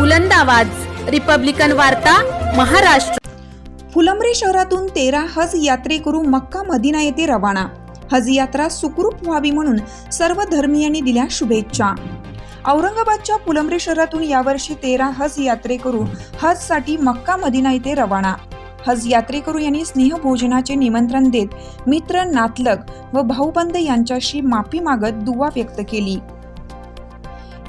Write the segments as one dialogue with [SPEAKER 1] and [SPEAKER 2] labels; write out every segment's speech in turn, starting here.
[SPEAKER 1] बुलंद आवाज. रिपब्लिकन वार्ता महाराष्ट्र.
[SPEAKER 2] फुलंब्री शहरातून तेरा हज यात्रेकरू मक्का मदिना येथे रवाना. हज यात्रा सुखरूप व्हावी म्हणून सर्व धर्मीयांनी दिल्या शुभेच्छा. औरंगाबादच्या फुलंब्री शहरातून यावर्षी तेरा हज यात्रेकरू हजसाठी मक्का मदिना येथे रवाना. हज यात्रेकरू यांनी स्नेहभोजनाचे निमंत्रण देत मित्र नातलग व भाऊबंद यांच्याशी माफी मागत दुवा व्यक्त केली.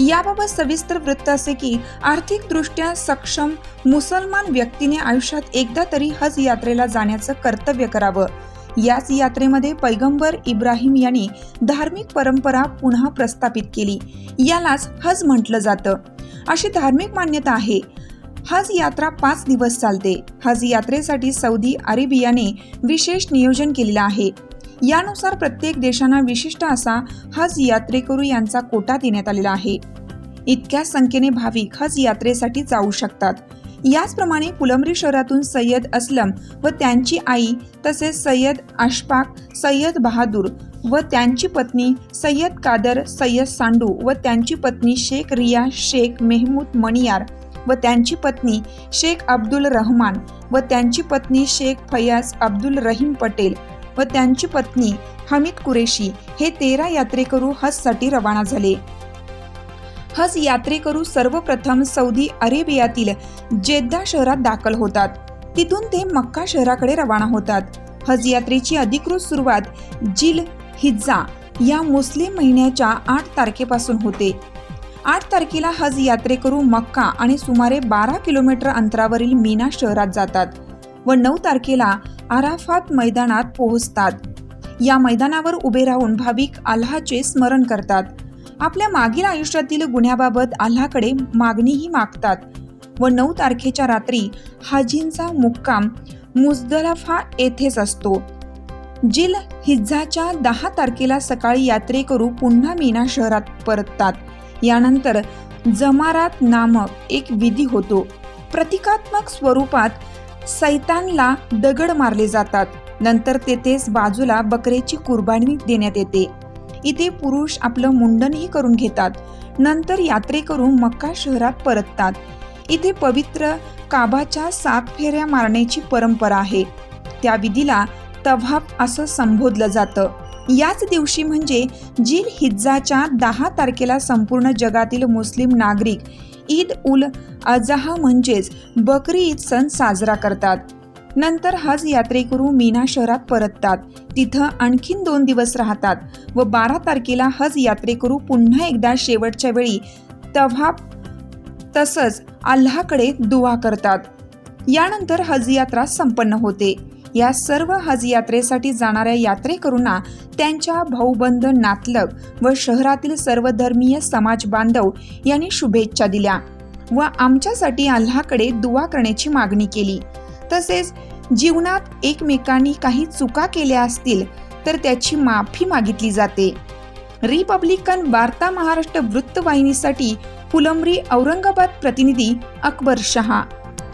[SPEAKER 2] याबाबत सविस्तर वृत्त असे की आर्थिकदृष्ट्या सक्षम मुसलमान व्यक्तीने आयुष्यात एकदा तरी हज यात्रेला जाण्याचं कर्तव्य करावं. याच यात्रेमध्ये पैगंबर इब्राहिम यांनी धार्मिक परंपरा पुन्हा प्रस्थापित केली. यालाच हज म्हटलं जातं. अशी धार्मिक मान्यता आहे. हज यात्रा पाच दिवस चालते. हज यात्रेसाठी सौदी अरेबियाने विशेष नियोजन केलेलं आहे. यानुसार प्रत्येक देशांना विशिष्ट असा हज यात्रेकरू यांचा कोटा देण्यात आलेला आहे. इतक्या संख्येने भाविक हज यात्रेसाठी जाऊ शकतात. याचप्रमाणे फुलंब्री शहरातून सय्यद असलम व त्यांची आई तसेच सय्यद अशफाक सय्यद बहादूर व त्यांची पत्नी सय्यद कादर सय्यद सांडू व त्यांची पत्नी शेख रिया शेख मेहमूद मणियार व त्यांची पत्नी शेख अब्दुल रहमान व त्यांची पत्नी शेख फयाज अब्दुल रहीम पटेल व त्यांची पत्नी हमीद कुरेशी हे तेरा यात्रेकरू हजसाठी रवाना झाले. हज यात्रेकरू सर्वप्रथम सौदी अरेबियातील जेद्दा शहरात दाखल होतात. तिथून ते मक्का शहराकडे रवाना होतात. हज यात्रेची अधिकृत सुरुवात जिल हिज्जा या मुस्लिम महिन्याच्या आठ तारखेपासून होते. आठ तारखेला हज यात्रेकरू मक्का आणि सुमारे बारा किलोमीटर अंतरावरील मीना शहरात जातात. व नऊ तारखेला आराफात मैदानात पोहोचतात. या मैदानावर उभे राहून भाविक अल्लाचे स्मरण करतात. आपल्या मागील आयुष्यातील गुन्ह्याबाबत अल्लाकडे मागणीही मागतात. व नऊ तारखेच्या रात्री हाजींचा मुक्काम मुजदलाफा येथेच असतो. जिल हिज्जाच्या दहा तारखेला सकाळी यात्रेकरू पुन्हा मीना शहरात परततात. यानंतर जमारात नामक एक विधी होतो. प्रतिकात्मक स्वरूपात सैतानला दगड मारले जातात. नंतर तेथेच बाजूला बकरेची कुर्बानी देण्यात येते. इथे पुरुष आपलं मुंडनही करून घेतात. नंतर यात्रेकरून मक्का शहरात परततात. इथे पवित्र काबाच्या सात फेऱ्या मारण्याची परंपरा आहे. त्या विधीला तव्हाफ असं संबोधलं जातं. याच दिवशी म्हणजे जिल हिज्जाच्या दहा तारखेला संपूर्ण जगातील मुस्लिम नागरिक ईद उल अजहा म्हणजेच बकरी ईद सण साजरा करतात. नंतर हज यात्रेकरू मीना शहरात परततात. तिथं आणखीन दोन दिवस राहतात व बारा तारखेला हज यात्रेकरू पुन्हा एकदा शेवटच्या वेळी तव्हा तसंच अल्लाकडे दुवा करतात. यानंतर हज यात्रा संपन्न होते. या सर्व हज यात्रेसाठी जाणाऱ्या यात्रेकरूंना त्यांच्या भाऊबंध नातलग व शहरातील सर्व धर्मीय समाज बांधव यांनी शुभेच्छा दिल्या व आमच्यासाठी अल्लाकडे दुवा करण्याची मागणी केली. तसेच जीवनात एकमेकांनी काही चुका केल्या असतील तर त्याची माफी मागितली जाते. रिपब्लिकन वार्ता महाराष्ट्र वृत्तवाहिनीसाठी फुलंब्री औरंगाबाद प्रतिनिधी अकबर शहा.